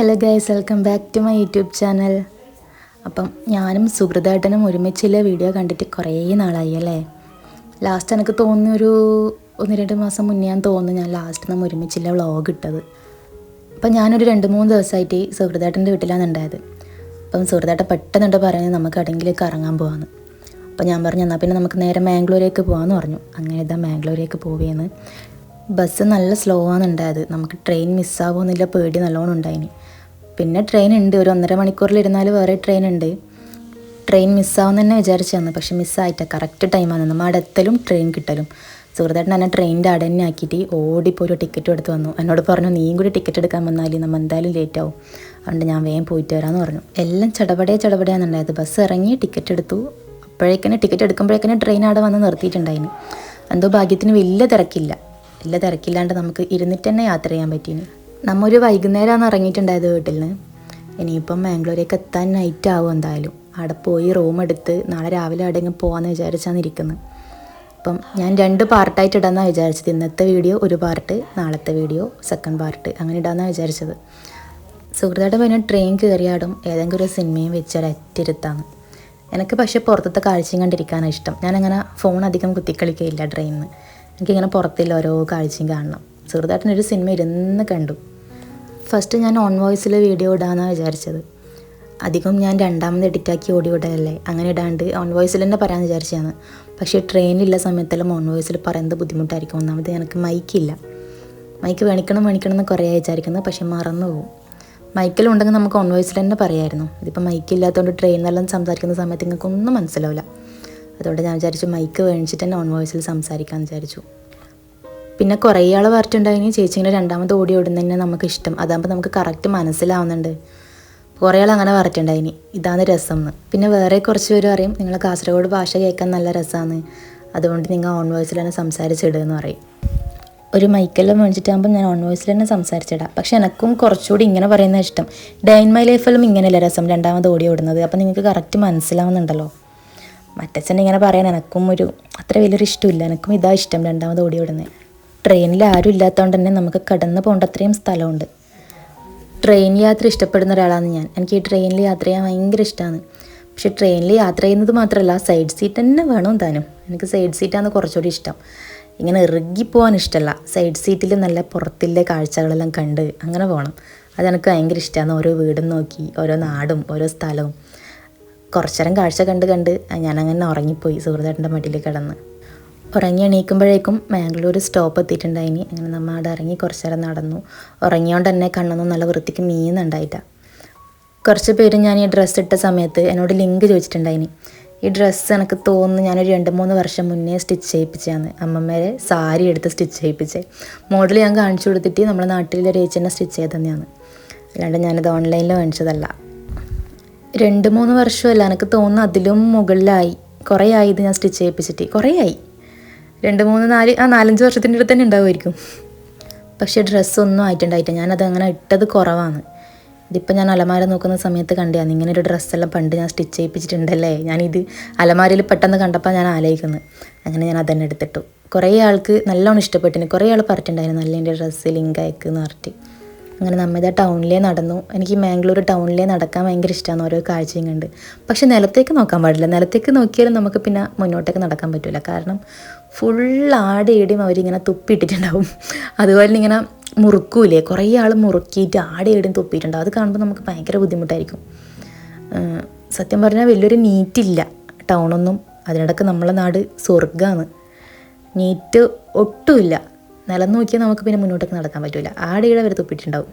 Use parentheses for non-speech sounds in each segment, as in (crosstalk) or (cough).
Hello guys welcome back to my YouTube channel അപ്പം ഞാനും സുഹൃതായിട്ടനും ഒരുമിച്ചുള്ള വീഡിയോ കണ്ടിട്ട് കുറേ നാളായി അല്ലേ? ലാസ്റ്റ് എനിക്ക് തോന്നിയൊരു ഒന്ന് രണ്ട് മാസം മുന്നേ ഞാൻ തോന്നുന്നു ഞാൻ ലാസ്റ്റ് നമ്മൾ ഒരുമിച്ചുള്ള വ്ളോഗ് ഇട്ടത്. അപ്പം ഞാനൊരു രണ്ട് മൂന്ന് ദിവസമായിട്ട് സുഹൃതായിട്ടന്റെ വീട്ടിലാണ് ഉണ്ടായത്. അപ്പം സുഹൃതായിട്ട് പെട്ടെന്നുണ്ട് പറയുന്നത് നമുക്ക് എവിടെയെങ്കിലേക്ക് ഇറങ്ങാൻ പോകാമെന്ന് അപ്പം ഞാൻ പറഞ്ഞു എന്നാൽ പിന്നെ നമുക്ക് നേരെ മാംഗ്ലൂരേക്ക് പോകാമെന്ന് പറഞ്ഞു. അങ്ങനെ ഇതാ മാംഗ്ലൂരേക്ക് പോവുകയെന്ന് ബസ് നല്ല സ്ലോ ആണ് ഉണ്ടായത് നമുക്ക് ട്രെയിൻ മിസ്സാവുമെന്നില്ല പേടി നല്ലോണം ഉണ്ടായിന്. പിന്നെ ട്രെയിൻ ഉണ്ട്. ഒരു ഒന്നര മണിക്കൂറിലിരുന്നാൽ വേറെ ട്രെയിൻ ഉണ്ട്. ട്രെയിൻ മിസ്സാവും തന്നെ വിചാരിച്ചു തന്നു പക്ഷെ മിസ്സായിട്ട കറക്റ്റ് ടൈമാണ് നമ്മൾ അടുത്തലും ട്രെയിൻ കിട്ടലും. സുഹൃത്തായിട്ട് എന്നെ ട്രെയിനിന്റെ അവിടെ തന്നെ ആക്കിയിട്ട് ഓടിപ്പോയി ഒരു ടിക്കറ്റ് എടുത്ത് വന്നു. എന്നോട് പറഞ്ഞു നീയും കൂടി ടിക്കറ്റ് എടുക്കാൻ വന്നാൽ നമ്മൾ എന്തായാലും ലേറ്റ് ആവും. അതുകൊണ്ട് ഞാൻ വേഗം പോയിട്ട് വരാമെന്ന് പറഞ്ഞു. എല്ലാം ചടപടയെ ചടപടയാന്നുണ്ടായത് ബസ് ഇറങ്ങി ടിക്കറ്റ് എടുത്തു. അപ്പോഴേക്കന്നെ ടിക്കറ്റ് എടുക്കുമ്പോഴേക്കന്നെ ട്രെയിൻ അവിടെ വന്ന് നിർത്തിയിട്ടുണ്ടായിന്. എന്തോ ഭാഗ്യത്തിന് വലിയ തിരക്കില്ല. വലിയ തിരക്കില്ലാണ്ട് നമുക്ക് ഇരുന്നിട്ട് തന്നെ യാത്ര ചെയ്യാൻ പറ്റീന് നമ്മ ഒരു വൈകുന്നേരമാണ് ഇറങ്ങിയിട്ടുണ്ടായത് വീട്ടിൽ നിന്ന് ഇനിയിപ്പം ബാംഗ്ലൂരേക്ക് എത്താൻ നൈറ്റ് ആവും എന്തായാലും. അവിടെ പോയി റൂം എടുത്ത് നാളെ രാവിലെ എവിടെയെങ്കിലും പോകാമെന്ന് വിചാരിച്ചാണ് ഇരിക്കുന്നത് അപ്പം ഞാൻ രണ്ട് പാർട്ടായിട്ട് ഇടാമെന്നാണ് വിചാരിച്ചത്. ഇന്നത്തെ വീഡിയോ ഒരു പാർട്ട് നാളത്തെ വീഡിയോ സെക്കൻഡ് പാർട്ട് അങ്ങനെ ഇടാമെന്നാണ് വിചാരിച്ചത്. സുഹൃത്തായിട്ട് പിന്നെ ട്രെയിൻ കയറിയാടും ഏതെങ്കിലും ഒരു സിനിമയും വെച്ച് ഒരറ്റിരുത്താണ് എനിക്ക് പക്ഷേ പുറത്തത്തെ കാഴ്ചയും കണ്ടിരിക്കാനാണ് ഇഷ്ടം. ഞാനങ്ങനെ ഫോൺ അധികം കുത്തിക്കളിക്കുകയില്ല ട്രെയിനിൽ എനിക്കിങ്ങനെ പുറത്തില്ല ഓരോ കാഴ്ചയും കാണണം. ചെറുതായിട്ടൊരു സിനിമ ഇരുന്ന് കണ്ടു. ഫസ്റ്റ് ഞാൻ ഓൺ വോയിസിൽ വീഡിയോ ഇടാമെന്നാണ് വിചാരിച്ചത്. അധികം ഞാൻ രണ്ടാമത് എഡിറ്റാക്കി ഓടി ഇടലല്ലേ? അങ്ങനെ ഇടാണ്ട് ഓൺ വോയിസിൽ തന്നെ പറയാമെന്ന് വിചാരിച്ചതാണ്. പക്ഷേ ട്രെയിനിലുള്ള സമയത്തെല്ലാം ഓൺ വോയിസിൽ പറയുന്നത് ബുദ്ധിമുട്ടായിരിക്കും. ഒന്നാമത് എനിക്ക് മൈക്കില്ല മൈക്ക് വേണിക്കണം വേണിക്കണം എന്ന് കുറേ വിചാരിക്കുന്നത്. പക്ഷേ മറന്നു പോകും മൈക്കിലുണ്ടെങ്കിൽ നമുക്ക് ഓൺ വോയിസിൽ തന്നെ പറയായിരുന്നു. ഇതിപ്പോൾ മൈക്കില്ലാത്തതുകൊണ്ട് ട്രെയിനിലെല്ലാം സംസാരിക്കുന്ന സമയത്ത് നിങ്ങൾക്കൊന്നും മനസ്സിലാവില്ല. അതുകൊണ്ട് ഞാൻ വിചാരിച്ചു മൈക്ക് മേടിച്ചിട്ട് തന്നെ ഓൺ വോയിസിൽ സംസാരിക്കാമെന്ന് വിചാരിച്ചു. പിന്നെ കുറേ ആൾ പറഞ്ഞിട്ടുണ്ടായിനി ചേച്ചിങ്ങനെ രണ്ടാമത് ഓടി ഓടുന്നതിന് നമുക്ക് ഇഷ്ടം അതാകുമ്പോൾ നമുക്ക് കറക്റ്റ് മനസ്സിലാവുന്നുണ്ട്. കുറേ ആൾ അങ്ങനെ പറഞ്ഞിട്ടുണ്ടായിനി ഇതാണ് രസം എന്ന് പിന്നെ വേറെ കുറച്ച് പേര് പറയും നിങ്ങൾ കാസർഗോഡ് ഭാഷ കേൾക്കാൻ നല്ല രസമാണ് അതുകൊണ്ട് നിങ്ങൾ ഓൺ വോയിസിൽ തന്നെ സംസാരിച്ചിടുക പറയും. ഒരു മൈക്കെല്ലാം മേടിച്ചിട്ടാകുമ്പോൾ ഞാൻ ഓൺ വോയിസിൽ തന്നെ സംസാരിച്ചിടാം. പക്ഷെ എനക്കും കുറച്ചുകൂടി ഇങ്ങനെ പറയുന്ന ഇഷ്ടം. ഡേ ഇൻ മൈ ലൈഫിലും ഇങ്ങനെയല്ല രസം രണ്ടാമത് ഓടി ഓടുന്നത്. അപ്പം നിങ്ങൾക്ക് കറക്റ്റ് മനസ്സിലാവുന്നുണ്ടല്ലോ. മറ്റച്ഛൻ ഇങ്ങനെ പറയാൻ എനക്കും ഒരു അത്ര വലിയൊരു ഇഷ്ടമില്ല. എനക്കും ഇതാ ഇഷ്ടം രണ്ടാമത് ഓടി ഓടുന്നത്. ട്രെയിനിൽ ആരും ഇല്ലാത്തതുകൊണ്ട് തന്നെ നമുക്ക് കടന്നു പോകേണ്ട അത്രയും സ്ഥലമുണ്ട്. ട്രെയിൻ യാത്ര ഇഷ്ടപ്പെടുന്ന ഒരാളാണ് ഞാൻ. എനിക്ക് ഈ ട്രെയിനിൽ യാത്ര ചെയ്യാൻ ഭയങ്കര ഇഷ്ടമാണ്. പക്ഷെ ട്രെയിനിൽ യാത്ര ചെയ്യുന്നത് മാത്രമല്ല സൈഡ് സീറ്റ് തന്നെ വേണം താനും. എനിക്ക് സൈഡ് സീറ്റാണ് കുറച്ചുകൂടി ഇഷ്ടം. ഇങ്ങനെ ഇറുകി പോകാൻ ഇഷ്ടമല്ല. സൈഡ് സീറ്റിൽ നല്ല പുറത്തിലെ കാഴ്ചകളെല്ലാം കണ്ട് അങ്ങനെ പോകണം. അതെനിക്ക് ഭയങ്കര ഇഷ്ടമാണ്. ഓരോ വീടും നോക്കി ഓരോ നാടും ഓരോ സ്ഥലവും. കുറച്ചേരം കാഴ്ച കണ്ട് കണ്ട് ഞാനങ്ങനെ ഉറങ്ങിപ്പോയി സുഹൃത്തേട്ടന്റെ മടിയിൽ കിടന്ന്. ഉറങ്ങി എണീക്കുമ്പോഴേക്കും മാംഗ്ലൂർ സ്റ്റോപ്പ് എത്തിയിട്ടുണ്ടായിനി അങ്ങനെ നമ്മൾ അവിടെ ഇറങ്ങി കുറച്ച് നേരം നടന്നു. ഉറങ്ങിയോണ്ട് തന്നെ കണ്ണൊന്നും നല്ല വൃത്തിക്ക് മീന്നുണ്ടായിട്ട കുറച്ച് പേര് ഞാൻ ഈ ഡ്രസ്സ് ഇട്ട സമയത്ത് എന്നോട് ലിങ്ക് ചോദിച്ചിട്ടുണ്ടായിനി. ഈ ഡ്രസ്സ് എനിക്ക് തോന്നുന്നു ഞാനൊരു രണ്ട് മൂന്ന് വർഷം മുന്നേ സ്റ്റിച്ച് ചെയ്യിപ്പിച്ചതാണ്. അമ്മമ്മേരെ സാരി എടുത്ത് സ്റ്റിച്ച് ചെയ്യിപ്പിച്ചേ. മോഡൽ ഞാൻ കാണിച്ചു കൊടുത്തിട്ട് നമ്മുടെ നാട്ടിലെ ചേച്ചീനെ സ്റ്റിച്ച് ചെയ്ത് തന്നെയാണ്. അല്ലാണ്ട് ഞാനിത് ഓൺലൈനിൽ മേടിച്ചതല്ല രണ്ട് മൂന്ന് വർഷമല്ല എനിക്ക് തോന്നുന്നു അതിലും മുകളിലായി. കുറേ ആയി ഇത് ഞാൻ സ്റ്റിച്ച് ചെയ്യിപ്പിച്ചിട്ട്. കുറേ ആയി. രണ്ട് മൂന്ന് നാല് ആ നാലഞ്ച് വർഷത്തിന്റെ അടുത്ത് തന്നെ ഉണ്ടാവുമായിരിക്കും. പക്ഷേ ഡ്രസ്സൊന്നും ആയിട്ടുണ്ടായിട്ടില്ല. ഞാനത് അങ്ങനെ ഇട്ടത് കുറവാണ്. ഇതിപ്പോൾ ഞാൻ അലമാര നോക്കുന്ന സമയത്ത് കണ്ടിയാണ് ഇങ്ങനെ ഒരു ഡ്രസ്സെല്ലാം പണ്ട് ഞാൻ സ്റ്റിച്ച് ചെയ്യിപ്പിച്ചിട്ടുണ്ടല്ലേ? ഞാനിത് അലമാരയിൽ പെട്ടെന്ന് കണ്ടപ്പോൾ ഞാൻ ആലോചിക്കുന്നത് അങ്ങനെ ഞാൻ അതന്നെ എടുത്തിട്ടു. കുറേ ആൾക്ക് നല്ലോണം ഇഷ്ടപ്പെട്ടിന്. കുറേ ആൾ പറഞ്ഞിട്ടുണ്ടായിരുന്നു നല്ല എന്റെ ഡ്രസ്സ് ലിങ്ക് എന്ന് പറഞ്ഞിട്ട്. അങ്ങനെ നമ്മിതാ ടൗണിലേ നടന്നു. എനിക്ക് മാംഗ്ലൂർ ടൗണിലേ നടക്കാൻ ഭയങ്കര ഇഷ്ടമാണ് ഓരോ കാഴ്ചയും കണ്ട്. പക്ഷെ നിലത്തേക്ക് നോക്കാൻ പാടില്ല. നിലത്തേക്ക് നോക്കിയാലും നമുക്ക് പിന്നെ മുന്നോട്ടേക്ക് നടക്കാൻ പറ്റില്ല കാരണം ഫുൾ ആടയിടും അവരിങ്ങനെ തുപ്പിയിട്ടിട്ടുണ്ടാവും. അതുപോലെ ഇങ്ങനെ മുറുക്കൂലേ? കുറേ ആൾ മുറുക്കിയിട്ട് ആടയിടും തുപ്പിയിട്ടുണ്ടാവും. അത് കാണുമ്പോൾ നമുക്ക് ഭയങ്കര ബുദ്ധിമുട്ടായിരിക്കും. സത്യം പറഞ്ഞാൽ വലിയൊരു നീറ്റില്ല. ടൗണൊന്നും അതിനിടയ്ക്ക് നമ്മളെ നാട് സ്വർഗമാണ് നീറ്റ് ഒട്ടുമില്ല. നിലം നോക്കിയാൽ നമുക്ക് പിന്നെ മുന്നോട്ടേക്ക് നടക്കാൻ പറ്റില്ല ആടെയുടെ വരെ തുപ്പിയിട്ടുണ്ടാവും.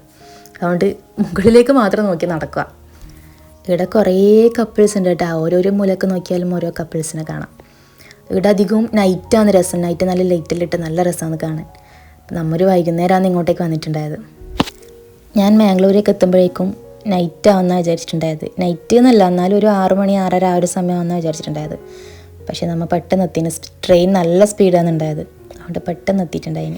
അതുകൊണ്ട് മുകളിലേക്ക് മാത്രം നോക്കി നടക്കുക. ഇവിടെ കുറേ കപ്പിൾസ് ഉണ്ട് കേട്ടോ. ഓരോരോ മൂലക്ക് നോക്കിയാലും ഓരോ കപ്പിൾസിനെ കാണാം. ഇവിടെ അധികവും നൈറ്റാണ് രസം. നൈറ്റ് നല്ല ലൈറ്റിലിട്ട് നല്ല രസമാണ് കാണാൻ. നമ്മൊരു വൈകുന്നേരമാണ് ഇങ്ങോട്ടേക്ക് വന്നിട്ടുണ്ടായത്. ഞാൻ മാംഗ്ലൂരേക്ക് എത്തുമ്പോഴേക്കും നൈറ്റ് ആവുന്ന വിചാരിച്ചിട്ടുണ്ടായത്. നൈറ്റ് എന്നല്ല എന്നാലും ഒരു ആറ് മണി ആറര ആ ഒരു സമയമാണെന്നാണ് വിചാരിച്ചിട്ടുണ്ടായത്. പക്ഷേ നമ്മൾ പെട്ടെന്ന് എത്തിന്. ട്രെയിൻ നല്ല സ്പീഡാണ് ഉണ്ടായത്. അതുകൊണ്ട് പെട്ടെന്ന് എത്തിയിട്ടുണ്ടായിന്.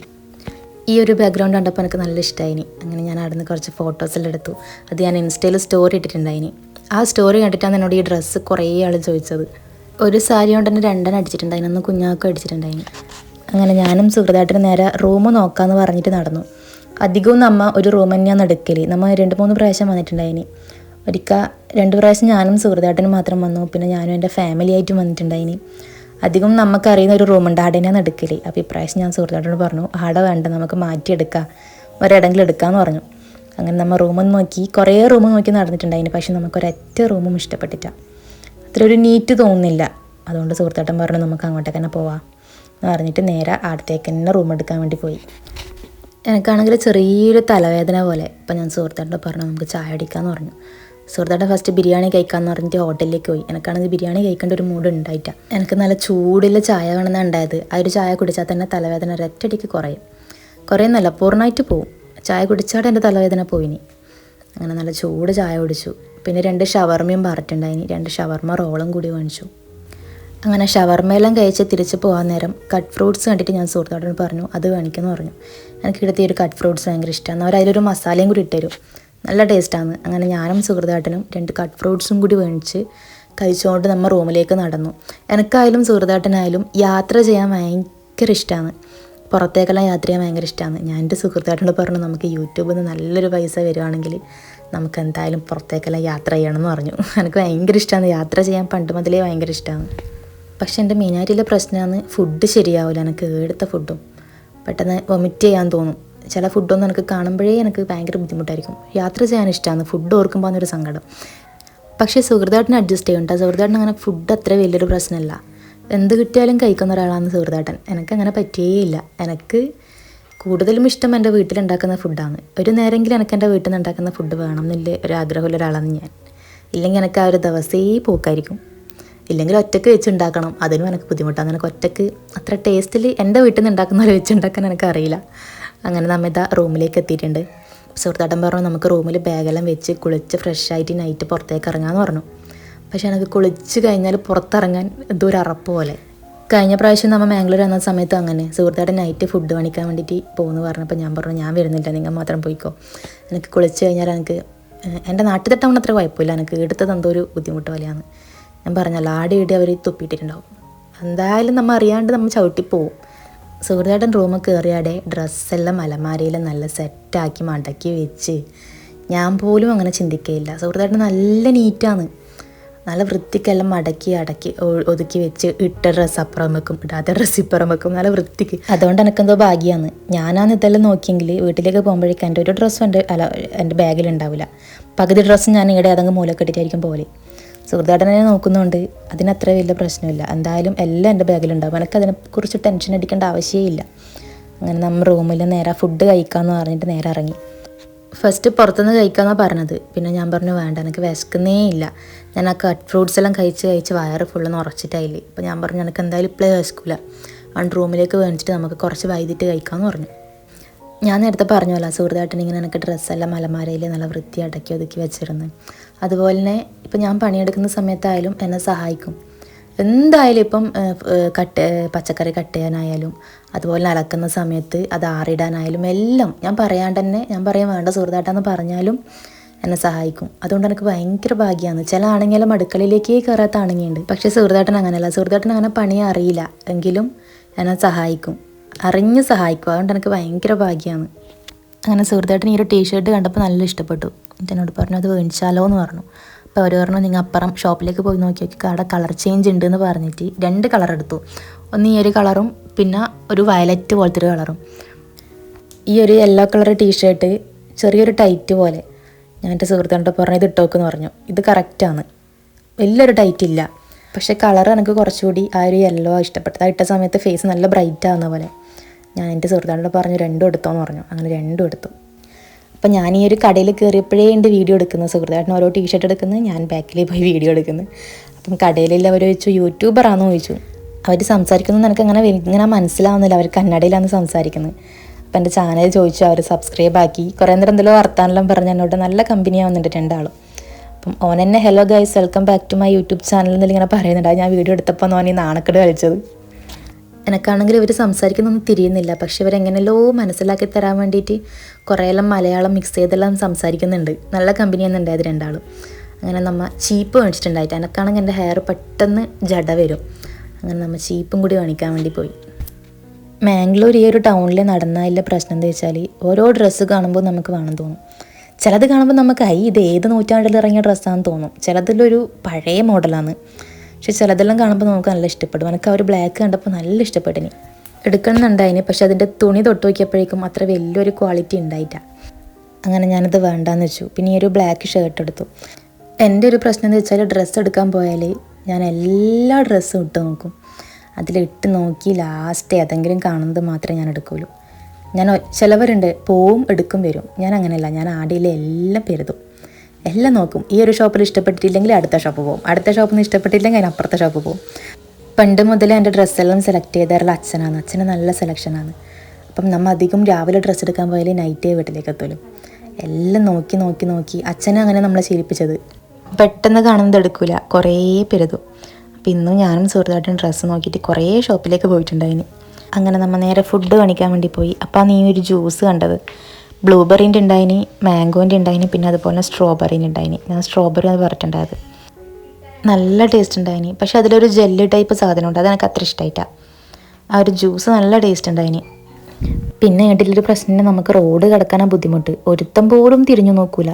ഈ ഒരു ബാക്ക്ഗ്രൗണ്ട് കണ്ടപ്പോൾ എനിക്ക് നല്ല ഇഷ്ടമായിനി അങ്ങനെ ഞാൻ അവിടെ നിന്ന് കുറച്ച് ഫോട്ടോസെല്ലാം എടുത്തു. അത് ഞാൻ ഇൻസ്റ്റയിൽ സ്റ്റോറി ഇട്ടിട്ടുണ്ടായിനി. ആ സ്റ്റോറി കണ്ടിട്ടാണ് എന്നോട് ഈ ഡ്രസ്സ് കുറേ ആൾ ചോദിച്ചത്. ഒരു സാരി കൊണ്ട് തന്നെ രണ്ടെണ്ണം അടിച്ചിട്ടുണ്ടായിരുന്നു ഒന്ന് കുഞ്ഞാക്കും അടിച്ചിട്ടുണ്ടായിരുന്നു അങ്ങനെ ഞാനും സുഹൃത്തായിട്ടിന് നേരെ റൂം നോക്കാമെന്ന് പറഞ്ഞിട്ട് നടന്നു. അധികവും നമ്മ ഒരു റൂം തന്നെയാണ് എടുക്കൽ നമ്മൾ രണ്ട് മൂന്ന് പ്രാവശ്യം വന്നിട്ടുണ്ടായിനി. ഒരിക്കൽ രണ്ട് പ്രാവശ്യം ഞാനും സുഹൃത്താട്ടനും മാത്രം വന്നു. പിന്നെ ഞാനും എന്റെ ഫാമിലി ആയിട്ടും വന്നിട്ടുണ്ടായിനി. അധികം നമുക്കറിയുന്ന ഒരു റൂമുണ്ട് ആടെ തന്നെയാണ് എടുക്കൽ അപ്പോൾ ഇപ്രാവശ്യം ഞാൻ സുഹൃത്തായിട്ടോട് പറഞ്ഞു ആടെ വേണ്ട നമുക്ക് മാറ്റിയെടുക്കാം. ഒരിടെങ്കിലും എടുക്കാമെന്ന് പറഞ്ഞു. അങ്ങനെ നമ്മൾ റൂം നോക്കി കുറേ റൂം നോക്കി നടന്നിട്ടുണ്ടായിന്. പക്ഷെ നമുക്കൊരൊറ്റ റൂമും ഇഷ്ടപ്പെട്ടില്ല. അത്ര ഒരു നീറ്റ് തോന്നുന്നില്ല. അതുകൊണ്ട് സുഹൃത്തേട്ടൻ പറഞ്ഞു നമുക്ക് അങ്ങോട്ടേക്ക് തന്നെ പോവാം. എന്ന് പറഞ്ഞിട്ട് നേരെ അടുത്തേക്ക് തന്നെ റൂം എടുക്കാൻ വേണ്ടി പോയി. എനിക്കാണെങ്കിൽ ചെറിയൊരു തലവേദന പോലെ. ഇപ്പം ഞാൻ സുഹൃത്താട്ടോട് പറഞ്ഞു നമുക്ക് ചായ അടിക്കാമെന്ന് പറഞ്ഞു. സുഹൃത്തേട്ടൻ ഫസ്റ്റ് ബിരിയാണി കഴിക്കാമെന്ന് പറഞ്ഞിട്ട് ഹോട്ടലിലേക്ക് പോയി. എനിക്കാണെങ്കിൽ ബിരിയാണി കഴിക്കേണ്ട ഒരു മൂഡ് ഉണ്ടായിട്ട എനിക്ക് നല്ല ചൂടുള്ള ചായ വേണമെന്നാണ് ഉണ്ടായത്. ആ ഒരു ചായ കുടിച്ചാൽ തന്നെ തലവേദന ഒരൊറ്റടിക്ക് കുറയും. കുറയുന്നല്ല പൂർണമായിട്ട് പോവും. ചായ കുടിച്ചാൽ എന്റെ തലവേദന പോയിനി. അങ്ങനെ നല്ല ചൂട് ചായ കുടിച്ചു. പിന്നെ രണ്ട് ഷവർമയും പറഞ്ഞിട്ടുണ്ടായിനി രണ്ട് ഷവർമ റോളും കൂടി വാങ്ങിച്ചു. അങ്ങനെ ഷവർമയെല്ലാം കഴിച്ച് തിരിച്ച് പോകാൻ നേരം കട്ട് ഫ്രൂട്ട്സ് കണ്ടിട്ട് ഞാൻ സുഹൃത്തോടോട് പറഞ്ഞു അത് വേണിക്കെന്ന് പറഞ്ഞു. എനിക്ക് ഇവിടുത്തെ ഒരു കട്ട് ഫ്രൂട്ട്സ് ഭയങ്കര ഇഷ്ടമാണ് അവർ അതിലൊരു മസാലയും കൂടി ഇട്ടുതരും നല്ല ടേസ്റ്റാണ് അങ്ങനെ ഞാനും സുഹൃത്താട്ടനും രണ്ട് കട്ട് ഫ്രൂട്ട്സും കൂടി മേടിച്ച് കഴിച്ചുകൊണ്ട് നമ്മൾ റൂമിലേക്ക് നടന്നു. എനിക്കായാലും സുഹൃത്താട്ടനായാലും യാത്ര ചെയ്യാൻ ഭയങ്കര ഇഷ്ടമാണ് പുറത്തേക്കെല്ലാം യാത്ര ചെയ്യാൻ ഭയങ്കര ഇഷ്ടമാണ് ഞാൻ എന്റെ സുഹൃത്താട്ടനോട് പറഞ്ഞു നമുക്ക് യൂട്യൂബിൽ നിന്ന് നല്ലൊരു പൈസ വരുവാണെങ്കിൽ നമുക്ക് എന്തായാലും പുറത്തേക്കെല്ലാം യാത്ര ചെയ്യണം എന്ന് പറഞ്ഞു. എനിക്ക് ഭയങ്കര ഇഷ്ടമാണ് യാത്ര ചെയ്യാൻ പണ്ട് മുതലേ ഭയങ്കര ഇഷ്ടമാണ് പക്ഷെ എന്റെ മെയിനായിട്ടുള്ള പ്രശ്നമാണ് ഫുഡ് ശരിയാവില്ല എനിക്ക് ഏടുത്ത ഫുഡും പെട്ടെന്ന് വൊമിറ്റ് ചെയ്യാൻ തോന്നും. ചില ഫുഡൊന്നും എനിക്ക് കാണുമ്പോഴേ എനിക്ക് ഭയങ്കര ബുദ്ധിമുട്ടായിരിക്കും. യാത്ര ചെയ്യാൻ ഇഷ്ടമാണ് ഫുഡ് ഓർക്കുമ്പോൾ എന്നൊരു സങ്കടം. പക്ഷേ സുഹൃത്താട്ടിന് അഡ്ജസ്റ്റ് ചെയ്യുന്നുണ്ട് സുഹൃത്താട്ടിന് അങ്ങനെ ഫുഡ് അത്ര വലിയൊരു പ്രശ്നമല്ല എന്ത് കിട്ടിയാലും കഴിക്കുന്ന ഒരാളാണ് സുഹൃതാട്ടൻ എനിക്ക് അങ്ങനെ പറ്റിയേയില്ല. എനിക്ക് കൂടുതലും ഇഷ്ടം എന്റെ വീട്ടിലുണ്ടാക്കുന്ന ഫുഡാണ് ഒരു നേരമെങ്കിലും എനിക്ക് എന്റെ വീട്ടിൽ നിന്ന് ഉണ്ടാക്കുന്ന ഫുഡ് വേണം എന്നില്ല ഒരു ആഗ്രഹമുള്ള ഒരാളാണ് ഞാൻ. ഇല്ലെങ്കിൽ എനിക്ക് ആ ഒരു ദിവസേ പോക്കായിരിക്കും. ഇല്ലെങ്കിൽ ഒറ്റയ്ക്ക് വെച്ച് ഉണ്ടാക്കണം അതിനും എനിക്ക് ബുദ്ധിമുട്ടാണ്. എനിക്ക് ഒറ്റയ്ക്ക് അത്ര ടേസ്റ്റിൽ എന്റെ വീട്ടിൽ നിന്ന് ഉണ്ടാക്കുന്ന പോലെ വെച്ച് ഉണ്ടാക്കാൻ എനിക്ക് അറിയില്ല. അങ്ങനെ നമ്മ ഇതാ റൂമിലേക്ക് എത്തിയിട്ടുണ്ട്. സുഹൃത്താട്ടൻ പറഞ്ഞു നമുക്ക് റൂമിൽ ബാഗെല്ലാം വെച്ച് കുളിച്ച് ഫ്രഷ് ആയിട്ട് നൈറ്റ് പുറത്തേക്ക് ഇറങ്ങാമെന്ന് പറഞ്ഞു. പക്ഷേ എനിക്ക് കുളിച്ച് കഴിഞ്ഞാൽ പുറത്തിറങ്ങാൻ ഒരു അറപ്പ് പോലെ. കഴിഞ്ഞ പ്രാവശ്യം നമ്മൾ മാംഗ്ലൂർ വന്ന സമയത്ത് അങ്ങനെ. സുഹൃത്തായിട്ട് നൈറ്റ് ഫുഡ് പണിക്കാൻ വേണ്ടിയിട്ട് പോകുന്നു പറഞ്ഞപ്പോൾ ഞാൻ പറഞ്ഞു ഞാൻ വരുന്നില്ല നിങ്ങൾ മാത്രം പോയിക്കോ. എനിക്ക് കുളിച്ച് കഴിഞ്ഞാൽ എനിക്ക് എന്റെ നാട്ടിൽ തട്ടവണ അത്ര കുഴപ്പമില്ല. എനിക്ക് എടുത്തത് എന്തോ ഒരു ബുദ്ധിമുട്ട് പോലെയാണ്. ഞാൻ പറഞ്ഞല്ലോ ആടെ ഇടി അവർ തുപ്പിയിട്ടിട്ടുണ്ടാവും എന്തായാലും നമ്മൾ അറിയാണ്ട് നമ്മൾ ചവിട്ടി പോവും. സുഹൃത്തായിട്ടും റൂമിൽ കയറിയാടെ ഡ്രസ്സെല്ലാം അലമാരയിൽ നല്ല സെറ്റാക്കി മടക്കി വെച്ച്. ഞാൻ പോലും അങ്ങനെ ചിന്തിക്കുകയില്ല സുഹൃത്തായിട്ട് നല്ല നീറ്റാണ് നല്ല വൃത്തിക്കെല്ലാം മടക്കി അടക്കി ഒതുക്കി വെച്ച് ഇട്ട ഡ്രസ്സ് അപ്പുറം വെക്കും ഇടാത്ത ഡ്രസ്സ് ഇപ്പുറം വെക്കും. നല്ല വൃത്തിക്ക്. അതുകൊണ്ട് എനിക്കെന്തോ ഭാഗ്യമാണ് ഞാനാണ് ഇതെല്ലാം നോക്കിയെങ്കിൽ വീട്ടിലേക്ക് പോകുമ്പോഴേക്കും എന്റെ ഒരു ഡ്രസ്സും എന്റെ അല്ല എന്റെ ബാഗിൽ ഉണ്ടാവില്ല പകുതി ഡ്രസ്സ് ഞാൻ ഇവിടെ ഏതെങ്കിലും മൂലക്കെട്ടിട്ടായിരിക്കും പോലെ സുഹൃത്താട്ടനെ നോക്കുന്നുണ്ട്. അതിനത്ര വലിയ പ്രശ്നമില്ല. എന്തായാലും എല്ലാം എന്റെ ബാഗിലുണ്ടാവും. എനിക്ക് അതിനെക്കുറിച്ച് ടെൻഷൻ അടിക്കേണ്ട ആവശ്യമേ ഇല്ല. അങ്ങനെ നമ്മൾ റൂമിൽ നേരെ ഫുഡ് കഴിക്കാമെന്ന് പറഞ്ഞിട്ട് നേരെ ഇറങ്ങി. ഫസ്റ്റ് പുറത്തുനിന്ന് കഴിക്കാമെന്നാണ് പറഞ്ഞത്. പിന്നെ ഞാൻ പറഞ്ഞു വേണ്ട എനിക്ക് വിശക്കുന്നേ ഇല്ല. ഞാൻ ആ കട്ട് ഫ്രൂട്ട്സ് എല്ലാം കഴിച്ച് കഴിച്ച് വയറ് ഫുള്ള് നിറച്ചിട്ടായില്ലേ അപ്പോൾ ഞാൻ പറഞ്ഞു എനിക്ക് എന്തായാലും ഇപ്പോഴേ വിശക്കില്ല അതുകൊണ്ട് റൂമിലേക്ക് വേണിച്ചിട്ട് നമുക്ക് കുറച്ച് വൈകിട്ട് കഴിക്കാമെന്ന് പറഞ്ഞു. ഞാൻ നേരത്തെ പറഞ്ഞല്ലോ സുഹൃത്തായിട്ടിന് ഇങ്ങനെ എനിക്ക് ഡ്രസ്സെല്ലാം മലമാരയിൽ നല്ല വൃത്തി അടക്കി ഒതുക്കി വെച്ചിരുന്നു. അതുപോലെ തന്നെ ഇപ്പോൾ ഞാൻ പണിയെടുക്കുന്ന സമയത്തായാലും എന്നെ സഹായിക്കും. എന്തായാലും ഇപ്പം കട്ട് പച്ചക്കറി കട്ട് ചെയ്യാനായാലും അതുപോലെ അലക്കുന്ന സമയത്ത് അത് ആറിടാനായാലും എല്ലാം ഞാൻ പറയാണ്ട് തന്നെ ഞാൻ പറയാൻ വേണ്ട സുഹൃത്തായിട്ടെന്ന് പറഞ്ഞാലും എന്നെ സഹായിക്കും. അതുകൊണ്ട് എനിക്ക് ഭയങ്കര ഭാഗ്യമാണ് ചില ആണെങ്കിലും അടുക്കളയിലേക്കേ കയറാത്ത ആണെങ്കിയുണ്ട് പക്ഷേ സുഹൃത്താട്ടൻ അങ്ങനെയല്ല. സുഹൃത്താട്ടൻ അങ്ങനെ പണി അറിയില്ല. എങ്കിലും എന്നെ സഹായിക്കും. അറിഞ്ഞ് സഹായിക്കും. അതുകൊണ്ട് എനിക്ക് ഭയങ്കര ഭാഗ്യമാണ് അങ്ങനെ സുഹൃത്തായിട്ടിന് ഈ ഒരു ടീഷർട്ട് കണ്ടപ്പോൾ നല്ല ഇഷ്ടപ്പെട്ടു. എന്നോട് പറഞ്ഞു അത് മേടിച്ചാലോ എന്ന് പറഞ്ഞു. പറഞ്ഞു നിങ്ങൾ അപ്പുറം ഷോപ്പിലേക്ക് പോയി നോക്കി നോക്കി അവിടെ കളർ ചേഞ്ച് ഉണ്ട് എന്ന് പറഞ്ഞിട്ട് രണ്ട് കളർ എടുത്തു. ഒന്ന് ഈ ഒരു കളറും പിന്നെ ഒരു വയലറ്റ് പോലത്തെ ഒരു കളറും. ഈ ഒരു യെല്ലോ കളർ ടീഷർട്ട് ചെറിയൊരു ടൈറ്റ് പോലെ ഞാൻ എന്റെ സുഹൃത്തുക്കളുടെ പറഞ്ഞു ഇത് ഇട്ടോക്കെന്ന് പറഞ്ഞു. ഇത് കറക്റ്റാണ് വലിയൊരു ടൈറ്റ് ഇല്ല. പക്ഷേ കളർ എനിക്ക് കുറച്ചുകൂടി ആ ഒരു യെല്ലോ ഇഷ്ടപ്പെട്ടത്. ആ ഇട്ട സമയത്ത് ഫേസ് നല്ല ബ്രൈറ്റ് ആവുന്ന പോലെ ഞാൻ എന്റെ സുഹൃത്തിനോട് പറഞ്ഞു രണ്ടും എടുത്തോന്ന് പറഞ്ഞു. അങ്ങനെ രണ്ടും എടുത്തു. അപ്പം ഞാൻ ഈ ഒരു കടയിൽ കയറിയപ്പോഴേ എന്റെ വീഡിയോ എടുക്കുന്നത് സുഹൃത്തായിട്ട് ഓരോ ടീഷർട്ട് എടുക്കുന്നത് ഞാൻ ബാക്കിൽ പോയി വീഡിയോ എടുക്കുന്നത് അപ്പം കടയിലുള്ളവർ ചോദിച്ചു യൂട്യൂബറാണെന്ന് ചോദിച്ചു. അവർ സംസാരിക്കുന്നത് എനിക്ക് അങ്ങനെ ഇങ്ങനെ മനസ്സിലാവുന്നില്ല. അവർ കന്നഡയിലാണ് സംസാരിക്കുന്നത്. അപ്പം എന്റെ ചാനൽ ചോദിച്ചു അവർ സബ്സ്ക്രൈബ് ആക്കി. കുറേ നേരം എന്തെങ്കിലും വർത്താനെല്ലാം പറഞ്ഞ് എന്നോട് നല്ല കമ്പനി ആവുന്നുണ്ട് രണ്ടാളും. അപ്പം ഓൻ എന്നെ hello guys welcome back to my YouTube channel എന്നിങ്ങനെ പറയുന്നുണ്ട്. ഞാൻ വീഡിയോ എടുത്തപ്പോൾ ഓൻ ഈ നാണക്കെട് കളിച്ചത്. എനക്കാണെങ്കിൽ ഇവർ സംസാരിക്കുന്നൊന്നും തിരിയുന്നില്ല. പക്ഷെ ഇവരെങ്ങനെയല്ലോ മനസ്സിലാക്കി തരാൻ വേണ്ടിയിട്ട് കുറേയെല്ലാം മലയാളം മിക്സ് ചെയ്തെല്ലാം സംസാരിക്കുന്നുണ്ട്. നല്ല കമ്പനിയാണ് അത് രണ്ടാളും. അങ്ങനെ നമ്മ ചീപ്പ് മേടിച്ചിട്ടുണ്ടായിട്ട് എനക്കാണെങ്കിൽ എന്റെ ഹെയർ പെട്ടെന്ന് ജട വരും. അങ്ങനെ നമ്മൾ ചീപ്പും കൂടി കാണിക്കാൻ വേണ്ടി പോയി. മാംഗ്ലൂർ ഈ ഒരു ടൗണിൽ നടന്നതിന്റെ പ്രശ്നം എന്താ വെച്ചാൽ ഓരോ ഡ്രസ്സ് കാണുമ്പോൾ നമുക്ക് വേണം തോന്നും. ചിലത് കാണുമ്പോൾ നമുക്ക് ഐ ഇത് ഏത് നൂറ്റാണ്ടിൽ ഇറങ്ങിയ ഡ്രസ്സാണെന്ന് തോന്നും. ചിലതിലൊരു പഴയ മോഡലാണ് പക്ഷെ ചിലതെല്ലാം കാണുമ്പോൾ നമുക്ക് നല്ല ഇഷ്ടപ്പെടും. എനിക്ക് ആ ഒരു ബ്ലാക്ക് കണ്ടപ്പോൾ നല്ല ഇഷ്ടപ്പെട്ടിനി എടുക്കണമെന്നുണ്ടായിന് പക്ഷെ അതിന്റെ തുണി തൊട്ട് നോക്കിയപ്പോഴേക്കും അത്ര വലിയൊരു ക്വാളിറ്റി ഉണ്ടായിട്ടാ അങ്ങനെ ഞാനത് വേണ്ടാന്ന് വെച്ചു. പിന്നെ ഈ ഒരു ബ്ലാക്ക് ഷർട്ട് എടുത്തു. എന്റെ ഒരു പ്രശ്നം എന്ന് വെച്ചാൽ ഡ്രസ്സ് എടുക്കാൻ പോയാൽ ഞാൻ എല്ലാ ഡ്രസ്സും ഇട്ട് നോക്കും. അതിലിട്ട് നോക്കി ലാസ്റ്റ് ഏതെങ്കിലും കാണുന്നത് മാത്രമേ ഞാൻ എടുക്കുള്ളൂ. ഞാൻ ചിലവരുണ്ട് പോവും എടുക്കും വരും. ഞാൻ അങ്ങനെയല്ല. ഞാൻ ആടിയിലെ എല്ലാം പെരുതും. എല്ലാം നോക്കും. ഈ ഒരു ഷോപ്പിൽ ഇഷ്ടപ്പെട്ടിട്ടില്ലെങ്കിൽ അടുത്ത ഷോപ്പ് പോകും അടുത്ത ഷോപ്പിൽ നിന്ന് ഇഷ്ടപ്പെട്ടില്ലെങ്കിൽ അതിന് അപ്പുറത്തെ ഷോപ്പ് പോകും പണ്ട് മുതലേ എന്റെ ഡ്രസ്സെല്ലാം സെലക്ട് ചെയ്താറുള്ള അച്ഛനാണ്. അച്ഛന് നല്ല സെലക്ഷനാണ് അപ്പം നമ്മൾ അധികം രാവിലെ ഡ്രസ്സ് എടുക്കാൻ പോയാലേ നൈറ്റേ വീട്ടിലേക്ക് എത്തുള്ളൂ. എല്ലാം നോക്കി നോക്കി നോക്കി. അച്ഛനും അങ്ങനെ നമ്മളെ ശീലിപ്പിച്ചത്. പെട്ടെന്ന് കാണുന്നത് എടുക്കില്ല കുറേ പെരുതും. അപ്പം ഇന്നും ഞാനും സുഹൃത്തായിട്ടും ഡ്രസ്സ് നോക്കിയിട്ട് കുറേ ഷോപ്പിലേക്ക് പോയിട്ടുണ്ടായിന്. അങ്ങനെ നമ്മൾ നേരെ ഫുഡ് കാണിക്കാൻ വേണ്ടി പോയി. അപ്പം നീ ഒരു ജ്യൂസ് കണ്ടത്. ബ്ലൂബെറീന്റെ ഉണ്ടായിന് മാംഗോന്റെ ഉണ്ടായിന് പിന്നെ അതുപോലെ സ്ട്രോബെറീന്റെ ഉണ്ടായിന്. ഞാൻ സ്ട്രോബെറി അത് പറഞ്ഞിട്ടുണ്ടായത്. നല്ല ടേസ്റ്റ് ഉണ്ടായിന്. പക്ഷെ അതിലൊരു ജെല്ല് ടൈപ്പ് സാധനമുണ്ട്. അത് എനിക്ക് അത്ര ഇഷ്ടമായിട്ടാണ് ആ ഒരു ജ്യൂസ് നല്ല ടേസ്റ്റ് ഉണ്ടായിന്. പിന്നെ ഇതിലൊരു പ്രശ്നം നമുക്ക് റോഡ് കിടക്കാനാണ് ബുദ്ധിമുട്ട്. ഒരുത്തം പോലും തിരിഞ്ഞു നോക്കൂല.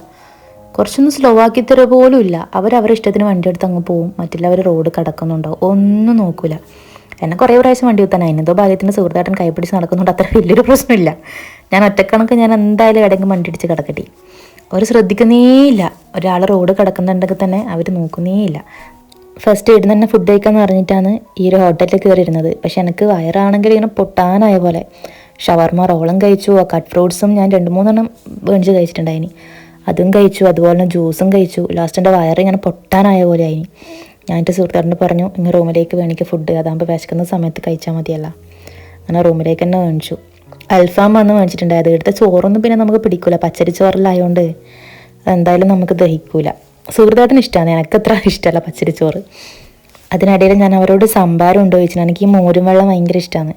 കുറച്ചൊന്നും സ്ലോ ആക്കി തര പോലും ഇല്ല. അവർ അവരുടെ ഇഷ്ടത്തിന് വണ്ടി എടുത്ത് അങ്ങ് പോവും. മറ്റുള്ളവർ റോഡ് കിടക്കുന്നുണ്ടോ? ഒന്നും നോക്കൂല. എന്നെ കുറേ പ്രാവശ്യം വണ്ടി കുത്താൻ. അതിനെന്തോ ഭാഗ്യത്തിന് സുഹൃത്തായിട്ട് കൈപ്പിടിച്ച് നടക്കുന്നുണ്ട്. അത്ര വലിയൊരു പ്രശ്നമില്ല. ഞാൻ ഒറ്റക്കണക്ക് ഞാൻ എന്തായാലും എവിടെയെങ്കിലും വണ്ടി ഇടിച്ച് കിടക്കട്ടെ. അവർ ശ്രദ്ധിക്കുന്നേ ഇല്ല. ഒരാൾ റോഡ് കിടക്കുന്നുണ്ടെങ്കിൽ തന്നെ അവർ നോക്കുന്നേ ഇല്ല. ഫസ്റ്റ് ഇവിടുന്ന് തന്നെ ഫുഡ് കഴിക്കാമെന്ന് പറഞ്ഞിട്ടാണ് ഈ ഒരു ഹോട്ടലിൽ കയറിയിരുന്നത് പക്ഷെ എനിക്ക് വയറാണെങ്കിൽ ഇങ്ങനെ പൊട്ടാനായ പോലെ. ഷവർമ റോളും കഴിച്ചു. കട്ട് ഫ്രൂട്ട്സും ഞാൻ രണ്ട് മൂന്നെണ്ണം മേടിച്ച് കഴിച്ചിട്ടുണ്ടായിനി. അതും കഴിച്ചു. അതുപോലെ തന്നെ ജ്യൂസും കഴിച്ചു. ലാസ്റ്റ് എന്റെ വയറിങ്ങനെ പൊട്ടാനായ പോലെ ആയിനി. ഞാൻ എന്റെ സുഹൃത്തുക്കാരനോട് പറഞ്ഞു ഇങ്ങനെ റൂമിലേക്ക് വേണിക്ക് ഫുഡ് അതാകുമ്പോൾ വിശക്കുന്ന സമയത്ത് കഴിച്ചാൽ മതിയല്ല. അങ്ങനെ റൂമിലേക്ക് തന്നെ മേടിച്ചു അൽഫാം വന്ന് മേടിച്ചിട്ടുണ്ടായത്. ഇവിടുത്തെ ചോറൊന്നും പിന്നെ നമുക്ക് പിടിക്കൂല. പച്ചരി ചോറിലായതുകൊണ്ട് എന്തായാലും നമുക്ക് ദഹിക്കൂല. സുഹൃത്തായിട്ടും ഇഷ്ടമാണ് എനിക്ക് അത്ര (laughs) ഇഷ്ടമല്ല പച്ചരി ചോറ്. അതിനിടയിൽ ഞാൻ അവരോട് സംഭാരം ഉണ്ടോ ചോദിച്ചു. എനിക്ക് ഈ മോരും വെള്ളം ഭയങ്കര ഇഷ്ടമാണ്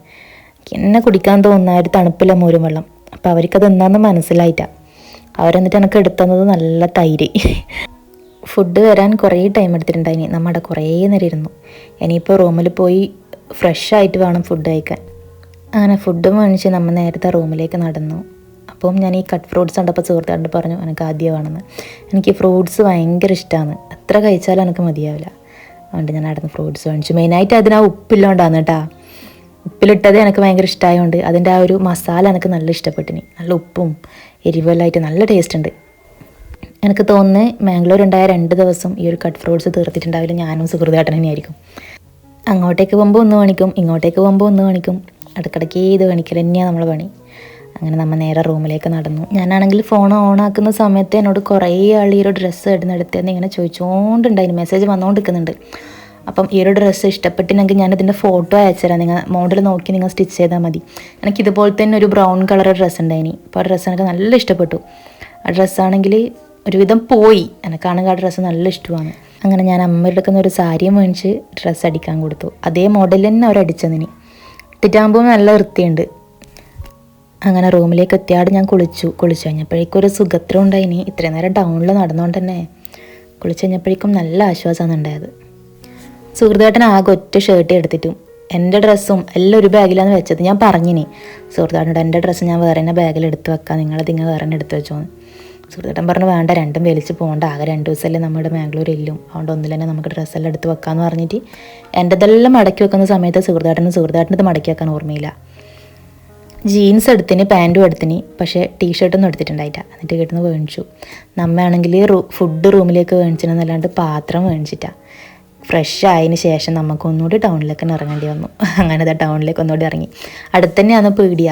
എന്നെ കുടിക്കാൻ തോന്നുന്ന ഒരു തണുപ്പില്ല മോരും വെള്ളം. അപ്പോൾ അവർക്കത് എന്താണെന്ന് മനസ്സിലായിട്ടാണ് അവരെന്നിട്ട് എനിക്ക് എടുത്തത് നല്ല തൈര്. (laughs) ഫുഡ് വരാൻ കുറേ ടൈം എടുത്തിട്ടുണ്ടായിനി നമ്മുടെ കുറേ നേരം ഇരുന്നു. ഇനിയിപ്പോൾ റൂമിൽ പോയി ഫ്രഷ് ആയിട്ട് വേണം ഫുഡ് കഴിക്കാൻ. അങ്ങനെ ഫുഡ് വാങ്ങിച്ച് നമ്മൾ നേരത്തെ റൂമിലേക്ക് നടന്നു. അപ്പം ഞാൻ ഈ കട്ട് ഫ്രൂട്ട്സ് കണ്ടപ്പോൾ സുഹൃത്തുക്കളുടെ പറഞ്ഞു എനിക്ക് ആദ്യമാണെന്ന് എനിക്ക് ഫ്രൂട്ട്സ് ഭയങ്കര ഇഷ്ടമാണ് എത്ര കഴിച്ചാലും എനിക്ക് മതിയാവില്ല. അതുകൊണ്ട് ഞാൻ അവിടെ നിന്ന് ഫ്രൂട്ട്സ് വാങ്ങിച്ചു മെയിനായിട്ട് അതിന് ഉപ്പില്ലോണ്ടാണ് കേട്ടാ. ഉപ്പിലിട്ടത് എനിക്ക് ഭയങ്കര ഇഷ്ടമായതുകൊണ്ട് അതിന്റെ ആ ഒരു മസാല എനിക്ക് നല്ല ഇഷ്ടപ്പെട്ടിനി നല്ല ഉപ്പും എരിവെല്ലാം ആയിട്ട് നല്ല ടേസ്റ്റ് ഉണ്ട്. എനിക്ക് തോന്നുന്നു മാംഗ്ലൂർ ഉണ്ടായ രണ്ട് ദിവസം ഈ ഒരു കട്ട് ഫ്രൂട്ട്സ് തീർത്തിട്ടുണ്ടാവില്ല. ഞാനും സുഹൃത്തുക്കളെ തന്നെയായിരിക്കും. അങ്ങോട്ടേക്ക് പോകുമ്പോൾ ഒന്ന് കാണിക്കും ഇങ്ങോട്ടേക്ക് പോകുമ്പോൾ ഒന്ന് കാണിക്കും. ഇടയ്ക്കിടയ്ക്ക് ഇത് കാണിക്കൽ തന്നെയാണ് നമ്മൾ പണി. അങ്ങനെ നമ്മൾ നേരെ റൂമിലേക്ക് നടന്നു. ഞാനാണെങ്കിൽ ഫോൺ ഓൺ ആക്കുന്ന സമയത്ത് എന്നോട് കുറേ ആൾ ഈ ഒരു ഡ്രസ്സ് ഇടുന്നെടുത്തെന്ന് ഇങ്ങനെ ചോദിച്ചുകൊണ്ടുണ്ടായിരുന്നു മെസ്സേജ് വന്നുകൊണ്ടിരിക്കുന്നുണ്ട് അപ്പം ഈ ഒരു ഡ്രസ്സ് ഇഷ്ടപ്പെട്ടിനെങ്കിൽ ഞാൻ ഇതിന്റെ ഫോട്ടോ അയച്ചുതരാം നിങ്ങൾ മോഡൽ നോക്കി നിങ്ങൾ സ്റ്റിച്ച് ചെയ്താൽ മതി. എനിക്ക് ഇതുപോലെ തന്നെ ഒരു ബ്രൗൺ കളർ ഡ്രസ്സ് ഉണ്ടായിനി. അപ്പോൾ ആ ഡ്രസ്സ് എനിക്ക് നല്ല ഇഷ്ടപ്പെട്ടു. ആ ഡ്രസ്സാണെങ്കിൽ ഒരുവിധം പോയി. എനക്കാണെങ്കിൽ ആ ഡ്രസ്സ് നല്ല ഇഷ്ടമാണ്. അങ്ങനെ ഞാൻ അമ്മ എടുക്കുന്ന ഒരു സാരിയും മേടിച്ച് ഡ്രസ്സ് അടിക്കാൻ കൊടുത്തു. അതേ മോഡൽ തന്നെ അവർ അടിച്ചതിന്. ഇട്ടിട്ടാകുമ്പോൾ നല്ല വൃത്തിയുണ്ട്. അങ്ങനെ റൂമിലേക്ക് എത്തിയാട് ഞാൻ കുളിച്ചു. കുളിച്ചു കഴിഞ്ഞപ്പോഴേക്കും ഒരു സുഖത്രം ഉണ്ടായിനി. ഇത്രയും നേരം ടൗണിൽ നടന്നുകൊണ്ട് തന്നെ കുളിച്ചു കഴിഞ്ഞപ്പോഴേക്കും നല്ല ആശ്വാസമാണ് ഉണ്ടായത്. സുഹൃത്തേട്ടൻ ആകെ ഒറ്റ ഷർട്ട് എടുത്തിട്ടും എന്റെ ഡ്രസ്സും എല്ലാം ഒരു ബാഗിലാണ് വെച്ചത് ഞാൻ പറഞ്ഞിനി. സുഹൃത്തേട്ടനോട് എന്റെ ഡ്രസ്സ് ഞാൻ വേറെ തന്നെ ബാഗിൽ എടുത്ത് വെക്കാം. നിങ്ങളത് ഇങ്ങനെ വേറെ തന്നെ എടുത്ത് വെച്ചോന്ന്. സുഹൃത്തുക്കേട്ടൻ പറഞ്ഞു വേണ്ട രണ്ടും വലിച്ച് പോകണ്ട. ആകെ രണ്ട് ദിവസമല്ലേ നമ്മുടെ മാംഗ്ലൂർ ഇല്ലും അതുകൊണ്ട് ഒന്നിൽ തന്നെ നമുക്ക് ഡ്രസ്സെല്ലാം എടുത്ത് വെക്കാമെന്ന് പറഞ്ഞിട്ട് എന്റെതെല്ലാം മടക്കി വെക്കുന്ന സമയത്ത് സുഹൃത്തുക്കേട്ടന് സുഹൃത്തുക്കേട്ടനത് മടക്കി വെക്കാൻ ഓർമ്മയില്ല. ജീൻസ് എടുത്തിന് പാന്റും എടുത്തിന് പക്ഷേ ടീഷർട്ടൊന്നും എടുത്തിട്ടുണ്ടായില്ല എന്നിട്ട് കിട്ടുന്ന മേടിച്ചു നമ്മയാണെങ്കിൽ ഫുഡ് റൂമിലേക്ക് മേടിച്ചിരുന്നല്ലാണ്ട് പാത്രം മേടിച്ചിട്ടാ ഫ്രഷ് ആയതിന് ശേഷം നമുക്ക് ടൗണിലേക്ക് തന്നെ ഇറങ്ങേണ്ടി വന്നു. (laughs) അങ്ങനെ ടൗണിലേക്ക് ഒന്നുകൂടി ഇറങ്ങി. അടുത്ത് തന്നെയാണ് പീടിയ.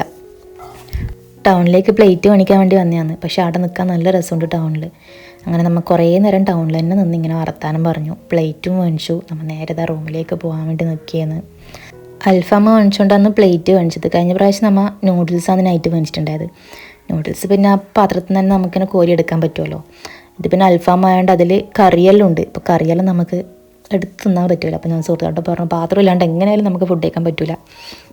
ടൗണിലേക്ക് പ്ലേറ്റ് മേടിക്കാൻ വേണ്ടി വന്നതാണ്. പക്ഷേ അവിടെ നിൽക്കാൻ നല്ല രസമുണ്ട് ടൗണിൽ. അങ്ങനെ നമ്മൾ കുറേ നേരം ടൗണിൽ തന്നെ നിന്ന് ഇങ്ങനെ വർത്താനം പറഞ്ഞു. പ്ലേറ്റും മേടിച്ചു. നമ്മൾ നേരെ റൂമിലേക്ക് പോകാൻ വേണ്ടി നിൽക്കിയെന്ന് അൽഫാമ മേടിച്ചുകൊണ്ടാണ് പ്ലേറ്റ് മേടിച്ചത്. കഴിഞ്ഞ പ്രാവശ്യം നമ്മൾ നൂഡിൽസാണ് നൈറ്റ് മേടിച്ചിട്ടുണ്ടായത്. നൂഡിൽസ് പിന്നെ ആ പാത്രത്തിൽ നിന്ന് തന്നെ നമുക്കിങ്ങനെ കോരിയെടുക്കാൻ പറ്റുമല്ലോ. ഇത് പിന്നെ അൽഫാം ആയതുകൊണ്ട് അതിൽ കറിയെല്ലാം ഉണ്ട്. ഇപ്പോൾ കറിയെല്ലാം നമുക്ക് എടുത്ത് തിന്നാൻ പറ്റില്ല അപ്പോൾ ഞാൻ സുഹൃത്തുക്കളോട് പറഞ്ഞു പാത്രം ഇല്ലാണ്ട് എങ്ങനെയായാലും നമുക്ക് ഫുഡ് കഴിക്കാൻ പറ്റില്ല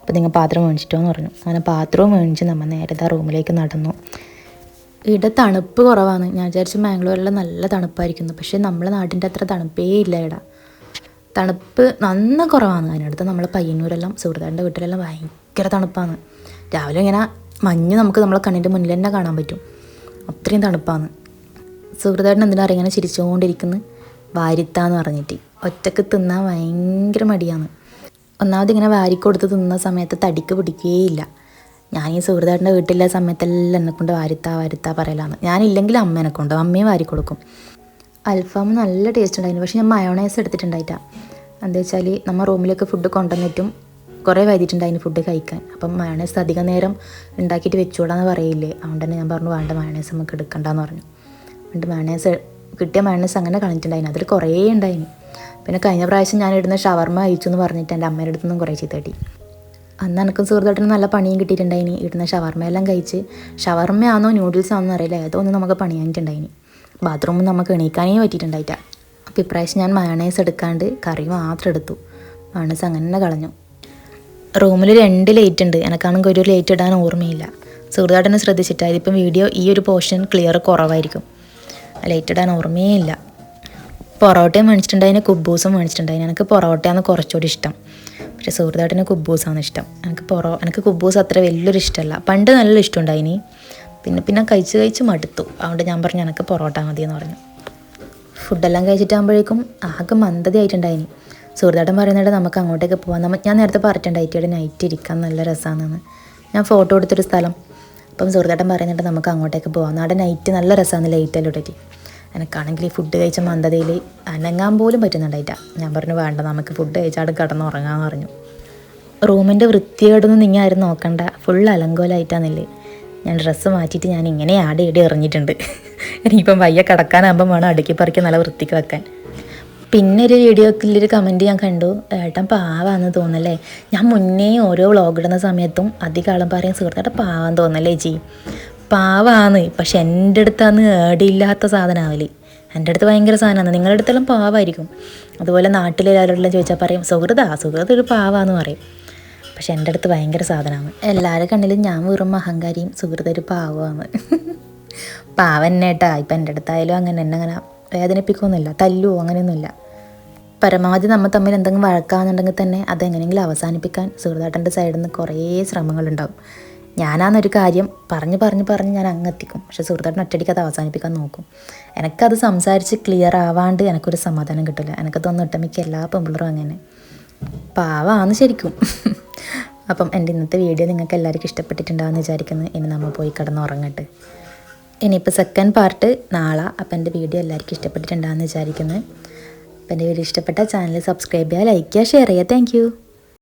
അപ്പോൾ നിങ്ങൾ പാത്രം മേടിച്ചിട്ടോ എന്ന് പറഞ്ഞു. അങ്ങനെ പാത്രവും മേടിച്ച് നമ്മൾ നേരത്തെ റൂമിലേക്ക് നടന്നു. ഇവിടെ തണുപ്പ് കുറവാണ്. ഞാൻ വിചാരിച്ചു മാംഗ്ലൂരിൽ നല്ല തണുപ്പായിരിക്കുന്നു. പക്ഷേ നമ്മളെ നാട്ടിന്റെ അത്ര തണുപ്പേ ഇല്ല ഇവിടെ തണുപ്പ് നന്ന കുറവാണ്. അതിനടുത്ത് നമ്മൾ പയ്യന്നൂരെല്ലാം സുഹൃത്താന്റെ വീട്ടിലെല്ലാം ഭയങ്കര തണുപ്പാണ്. രാവിലെ ഇങ്ങനെ മഞ്ഞ് നമുക്ക് നമ്മളെ കണ്ണിന്റെ മുന്നിൽ തന്നെ കാണാൻ പറ്റും. അത്രയും തണുപ്പാണ്. സുഹൃത്തായിട്ട് എന്തിനാ ഇങ്ങനെ ചിരിച്ചുകൊണ്ടിരിക്കുന്നു വാരിത്താന്ന് പറഞ്ഞിട്ട്. ഒറ്റയ്ക്ക് തിന്നാൻ ഭയങ്കര മടിയാണ്. ഒന്നാമത് ഇങ്ങനെ വാരിക്കൊടുത്ത് തിന്ന സമയത്ത് തടിക്ക് പിടിക്കുകയില്ല ഞാൻ ഈ സുഹൃതാടിന്റെ വീട്ടിലെ സമയത്തെല്ലാം എന്നെ കൊണ്ട് വാരിത്താ വാരിത്താ പറയലാണ്. ഞാനില്ലെങ്കിൽ അമ്മേനെ കൊണ്ട് അമ്മയും വാരി കൊടുക്കും. അൽഫാം നല്ല ടേസ്റ്റ് ഉണ്ടായിരുന്നു. പക്ഷേ ഞാൻ മയോണൈസ് എടുത്തിട്ടുണ്ടായിട്ടാ. എന്താ വെച്ചാൽ നമ്മൾ റൂമിലേക്ക് ഫുഡ് കൊണ്ടുവന്നിട്ടും കുറേ വൈകിട്ടുണ്ടായിരുന്നു ഫുഡ് കഴിക്കാൻ. അപ്പം മയോണൈസ് അധികം നേരം ഉണ്ടാക്കിയിട്ട് വെച്ചുകൂടാന്ന് പറയില്ലേ? അതുകൊണ്ട് തന്നെ ഞാൻ പറഞ്ഞു വേണ്ട മയോണൈസ് നമുക്ക് എടുക്കണ്ടെന്ന് പറഞ്ഞു. എന്നിട്ട് മയോണൈസ് കിട്ടിയ മയോണൈസ് അങ്ങനെ കളഞ്ഞിട്ടുണ്ടായിരുന്നു. അതിൽ കുറേ ഉണ്ടായിന്. പിന്നെ കഴിഞ്ഞ പ്രാവശ്യം ഞാൻ ഇടുന്ന ഷവർമ അയച്ചു എന്ന് പറഞ്ഞിട്ട് എന്റെ അമ്മയുടെ അടുത്ത് നിന്നും കുറേ ചീത്ത കിട്ടി. അന്ന് എനിക്കും സുഹൃത്തുട്ടിന് നല്ല പണിയും കിട്ടിയിട്ടുണ്ടായിനി ഇടുന്ന ഷവർമ്മയെല്ലാം കഴിച്ച് ഷവർമയാണോ നൂഡിൽസ് ആണോ ഏതൊന്നും ഒന്ന് നമുക്ക് പണിയാനിട്ടുണ്ടായിനി ബാത്റൂമും നമുക്ക് എണീക്കാനേ പറ്റിയിട്ടുണ്ടായിട്ടാണ് അപ്പോൾ ഇപ്രാവശ്യം ഞാൻ മയണൈസ് എടുക്കാണ്ട് കറി മാത്രം എടുത്തു. മയണൈസ് അങ്ങനെ തന്നെ കളഞ്ഞു. റൂമിൽ രണ്ട് ലൈറ്റ് ഉണ്ട്. എനക്കാണെങ്കിൽ ഒരു ലൈറ്റ് ഇടാൻ ഓർമ്മയില്ല. സുഹൃത്തായിട്ടെന്നെ ശ്രദ്ധിച്ചിട്ടാ. ഇതിപ്പം വീഡിയോ ഈ ഒരു പോർഷൻ ക്ലിയർ കുറവായിരിക്കും. ലൈറ്റ് ഇടാൻ ഓർമ്മയേ ഇല്ല. പൊറോട്ടയും മേടിച്ചിട്ടുണ്ടായിന് കുബൂസും മേടിച്ചിട്ടുണ്ടായിന് എനിക്ക് പൊറോട്ടയാണ് കുറച്ചുകൂടി ഇഷ്ടം. പക്ഷെ സുഹൃത്തായിട്ടിന് കുബൂസാണ് ഇഷ്ടം. എനിക്ക് പൊറോ എനിക്ക് കുബൂസ് അത്ര വലിയൊരു ഇഷ്ടമല്ല പണ്ട് നല്ല ഇഷ്ടമുണ്ടായിനി. പിന്നെ പിന്നെ കഴിച്ച് കഴിച്ച് മടുത്തു. അതുകൊണ്ട് ഞാൻ പറഞ്ഞു എനിക്ക് പൊറോട്ട മതി എന്ന് പറഞ്ഞു. ഫുഡെല്ലാം കഴിച്ചിട്ടാകുമ്പോഴേക്കും ആകെ മന്ദതി ആയിട്ടുണ്ടായിനി. സുഹൃത്തായിട്ടും പറയുന്നുണ്ട് നമുക്ക് അങ്ങോട്ടേക്ക് പോകാം നമ്മൾ ഞാൻ നേരത്തെ പറഞ്ഞിട്ടുണ്ട് ഐറ്റിയുടെ നൈറ്റ് ഇരിക്കാൻ നല്ല രസമാണെന്ന് ഞാൻ ഫോട്ടോ എടുത്തൊരു സ്ഥലം. അപ്പം സുഹൃത്തായിട്ടും പറയുന്നുണ്ട് നമുക്ക് അങ്ങോട്ടേക്ക് പോകാം അവിടെ നൈറ്റ് നല്ല രസമാണ് ലൈറ്റെല്ലാം ഇട്ടിട്ട് എനിക്കാണെങ്കിൽ ഈ ഫുഡ് കഴിച്ച മന്ദതയിൽ അനങ്ങാൻ പോലും പറ്റുന്നുണ്ടായിട്ട. ഞാൻ പറഞ്ഞു വേണ്ട നമുക്ക് ഫുഡ് കഴിച്ചാട് കിടന്നുറങ്ങാന്ന് പറഞ്ഞു. റൂമിന്റെ വൃത്തികേടൊന്നും നിങ്ങൾ ആരും നോക്കണ്ട. ഫുൾ അലങ്കോലായിട്ടാന്നില്ലേ. ഞാൻ ഡ്രസ്സ് മാറ്റിയിട്ട് ഞാൻ ഇങ്ങനെ ആടെ ഇടി എറിഞ്ഞിട്ടുണ്ട്. ഇനിയിപ്പം വയ്യ കിടക്കാനാകുമ്പം വേണം അടുക്കി പറിക്കി നല്ല വൃത്തിക്ക് വെക്കാൻ. പിന്നെ ഒരു വീഡിയോക്കിലൊരു കമന്റ് ഞാൻ കണ്ടു. ഏട്ടൻ പാവാന്ന് തോന്നല്ലേ. ഞാൻ മുന്നേ ഓരോ വ്ളോഗ് ഇടുന്ന സമയത്തും അധികം ആളും പറയും സുഹൃത്തേട്ടൻ പാവാന്ന് തോന്നല്ലേ ജി പാവാന്ന്. പക്ഷെ എന്റെ അടുത്താണ് ഏടിയില്ലാത്ത സാധനമാവൽ എന്റെ അടുത്ത് ഭയങ്കര സാധനമാണ് നിങ്ങളുടെ അടുത്തെല്ലാം പാവായിരിക്കും. അതുപോലെ നാട്ടിലെ എല്ലാവരോടെല്ലാം ചോദിച്ചാൽ പറയും സുഹൃത സുഹൃത ഒരു പാവാന്ന് പറയും. പക്ഷെ എന്റെ അടുത്ത് ഭയങ്കര സാധനമാണ് എല്ലാവരുടെ കണ്ണിലും ഞാൻ വെറും അഹങ്കാരിയും സുഹൃത ഒരു പാവമാണ് പാവന്നേട്ടാ ഇപ്പം എന്റെ അടുത്തായാലും അങ്ങനെ എന്നെ അങ്ങനെ വേദനിപ്പിക്കൊന്നുമില്ല തല്ലുവോ അങ്ങനെയൊന്നുമില്ല. പരമാവധി നമ്മൾ തമ്മിൽ എന്തെങ്കിലും വഴക്കാന്നുണ്ടെങ്കിൽ തന്നെ അതെങ്ങനെയെങ്കിലും അവസാനിപ്പിക്കാൻ സുഹൃതാട്ടന്റെ സൈഡിൽ നിന്ന് കുറേ ശ്രമങ്ങളുണ്ടാവും. ഞാനാന്നൊരു കാര്യം പറഞ്ഞ് പറഞ്ഞ് പറഞ്ഞ് ഞാൻ അങ്ങെത്തിക്കും പക്ഷെ സുഹൃത്തായിട്ട് ഒറ്റയടിക്ക് അത് അവസാനിപ്പിക്കാൻ നോക്കും. എനിക്കത് സംസാരിച്ച് ക്ലിയർ ആവാണ്ട് എനിക്കൊരു സമാധാനം കിട്ടില്ല എനിക്ക് തോന്നുന്നു ഒട്ടമിക്ക എല്ലാ പെമ്പിളറും അങ്ങനെ പാവാന്ന് ശരിക്കും. (laughs) അപ്പം എന്റെ ഇന്നത്തെ വീഡിയോ നിങ്ങൾക്ക് എല്ലാവർക്കും ഇഷ്ടപ്പെട്ടിട്ടുണ്ടാവുമെന്ന് വിചാരിക്കുന്നു. ഇനി നമ്മൾ പോയി കിടന്നുറങ്ങട്ടെ. ഇനിയിപ്പോൾ സെക്കൻഡ് പാർട്ട് നാളെ അപ്പം എന്റെ വീഡിയോ എല്ലാവർക്കും ഇഷ്ടപ്പെട്ടിട്ടുണ്ടാവുമെന്ന് വിചാരിക്കുന്നു. അപ്പം എന്റെ വീഡിയോ ഇഷ്ടപ്പെട്ട ചാനൽ സബ്സ്ക്രൈബ് ചെയ്യുക ലൈക്ക് ചെയ്യുക ഷെയർ ചെയ്യുക. താങ്ക്